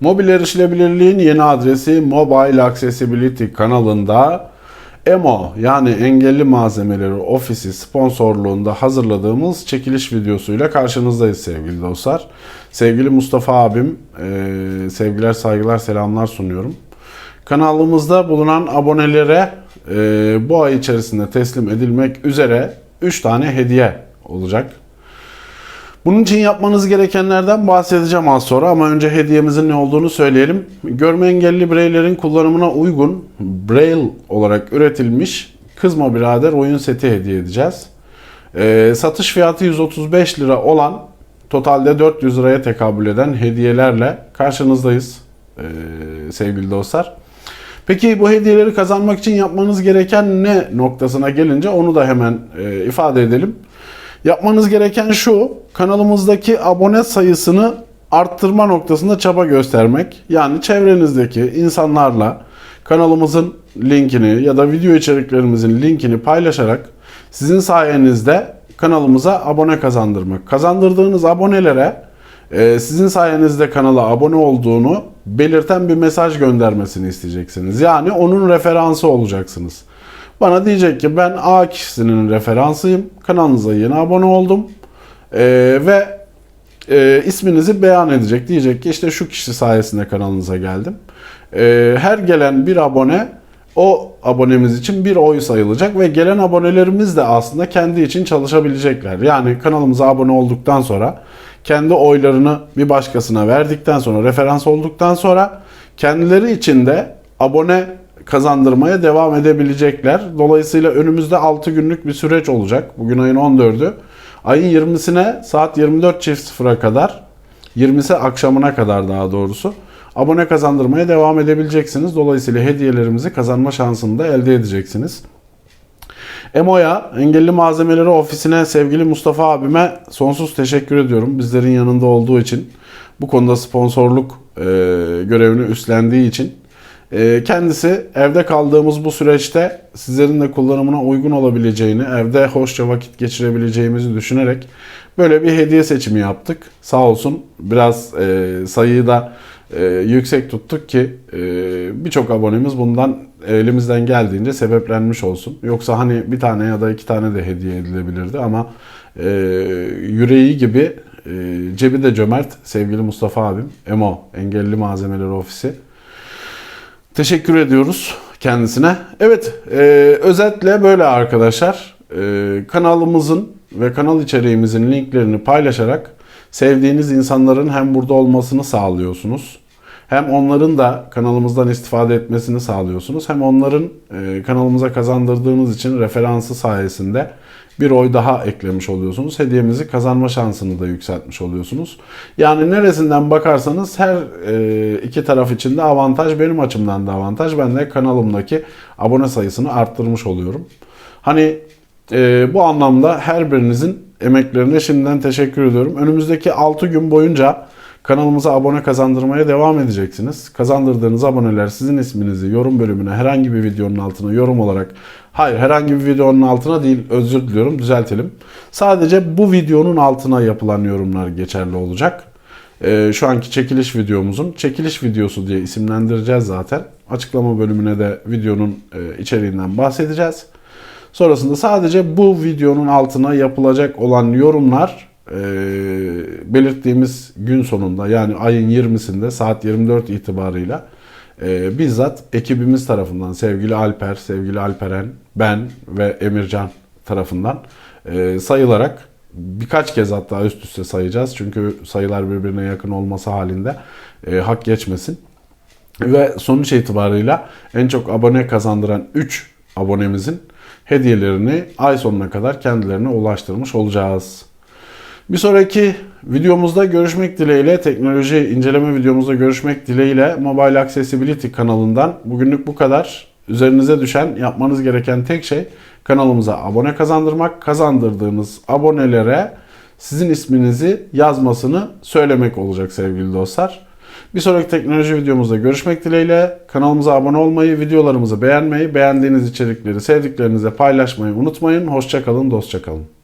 Mobil erişilebilirliğin yeni adresi Mobile Accessibility kanalında EMO yani Engelli Malzemeleri Ofisi sponsorluğunda hazırladığımız çekiliş videosuyla karşınızdayız sevgili dostlar. Sevgili Mustafa abim, e, sevgiler, saygılar, selamlar sunuyorum. Kanalımızda bulunan abonelere e, bu ay içerisinde teslim edilmek üzere 3 tane hediye olacak. Bunun için yapmanız gerekenlerden bahsedeceğim az sonra ama önce hediyemizin ne olduğunu söyleyelim. Görme engelli bireylerin kullanımına uygun Braille olarak üretilmiş Kızma Birader oyun seti hediye edeceğiz. Ee, satış fiyatı 135 lira olan totalde 400 liraya tekabül eden hediyelerle karşınızdayız ee, sevgili dostlar. Peki bu hediyeleri kazanmak için yapmanız gereken ne noktasına gelince onu da hemen e, ifade edelim. Yapmanız gereken şu, kanalımızdaki abone sayısını arttırma noktasında çaba göstermek. Yani çevrenizdeki insanlarla kanalımızın linkini ya da video içeriklerimizin linkini paylaşarak sizin sayenizde kanalımıza abone kazandırmak. Kazandırdığınız abonelere e, sizin sayenizde kanala abone olduğunu belirten bir mesaj göndermesini isteyeceksiniz. Yani onun referansı olacaksınız. Bana diyecek ki ben A kişisinin referansıyım. Kanalınıza yeni abone oldum. Ee, ve e, isminizi beyan edecek. Diyecek ki işte şu kişi sayesinde kanalınıza geldim. Ee, her gelen bir abone o abonemiz için bir oy sayılacak ve gelen abonelerimiz de aslında kendi için çalışabilecekler. Yani kanalımıza abone olduktan sonra kendi oylarını bir başkasına verdikten sonra referans olduktan sonra kendileri için de abone kazandırmaya devam edebilecekler. Dolayısıyla önümüzde 6 günlük bir süreç olacak. Bugün ayın 14'ü. Ayın 20'sine saat 24.00'a kadar 20'si akşamına kadar daha doğrusu abone kazandırmaya devam edebileceksiniz. Dolayısıyla hediyelerimizi kazanma şansını da elde edeceksiniz. Emo'ya, Engelli Malzemeleri Ofisi'ne sevgili Mustafa abime sonsuz teşekkür ediyorum. Bizlerin yanında olduğu için, bu konuda sponsorluk e, görevini üstlendiği için. E, kendisi evde kaldığımız bu süreçte sizlerin de kullanımına uygun olabileceğini, evde hoşça vakit geçirebileceğimizi düşünerek böyle bir hediye seçimi yaptık. Sağ olsun biraz e, sayıyı da e, yüksek tuttuk ki e, birçok abonemiz bundan elimizden geldiğince sebeplenmiş olsun. Yoksa hani bir tane ya da iki tane de hediye edilebilirdi ama yüreği gibi cebi de cömert sevgili Mustafa abim, EMO Engelli Malzemeleri Ofisi. Teşekkür ediyoruz kendisine. Evet, e, özetle böyle arkadaşlar. E, kanalımızın ve kanal içeriğimizin linklerini paylaşarak sevdiğiniz insanların hem burada olmasını sağlıyorsunuz. Hem onların da kanalımızdan istifade etmesini sağlıyorsunuz. Hem onların e, kanalımıza kazandırdığınız için referansı sayesinde bir oy daha eklemiş oluyorsunuz. Hediyemizi kazanma şansını da yükseltmiş oluyorsunuz. Yani neresinden bakarsanız her e, iki taraf için de avantaj. Benim açımdan da avantaj. Ben de kanalımdaki abone sayısını arttırmış oluyorum. Hani e, bu anlamda her birinizin emeklerine şimdiden teşekkür ediyorum. Önümüzdeki 6 gün boyunca kanalımıza abone kazandırmaya devam edeceksiniz. Kazandırdığınız aboneler sizin isminizi yorum bölümüne herhangi bir videonun altına yorum olarak hayır herhangi bir videonun altına değil özür diliyorum düzeltelim. Sadece bu videonun altına yapılan yorumlar geçerli olacak. Ee, şu anki çekiliş videomuzun çekiliş videosu diye isimlendireceğiz zaten. Açıklama bölümüne de videonun e, içeriğinden bahsedeceğiz. Sonrasında sadece bu videonun altına yapılacak olan yorumlar e, belirttiğimiz gün sonunda yani ayın 20'sinde saat 24 itibarıyla e, bizzat ekibimiz tarafından sevgili Alper, sevgili Alperen, ben ve Emircan tarafından e, sayılarak birkaç kez hatta üst üste sayacağız. Çünkü sayılar birbirine yakın olması halinde e, hak geçmesin. Ve sonuç itibarıyla en çok abone kazandıran 3 abonemizin hediyelerini ay sonuna kadar kendilerine ulaştırmış olacağız. Bir sonraki videomuzda görüşmek dileğiyle, teknoloji inceleme videomuzda görüşmek dileğiyle Mobile Accessibility kanalından bugünlük bu kadar. Üzerinize düşen, yapmanız gereken tek şey kanalımıza abone kazandırmak. Kazandırdığınız abonelere sizin isminizi yazmasını söylemek olacak sevgili dostlar. Bir sonraki teknoloji videomuzda görüşmek dileğiyle. Kanalımıza abone olmayı, videolarımızı beğenmeyi, beğendiğiniz içerikleri sevdiklerinize paylaşmayı unutmayın. Hoşçakalın, dostça kalın.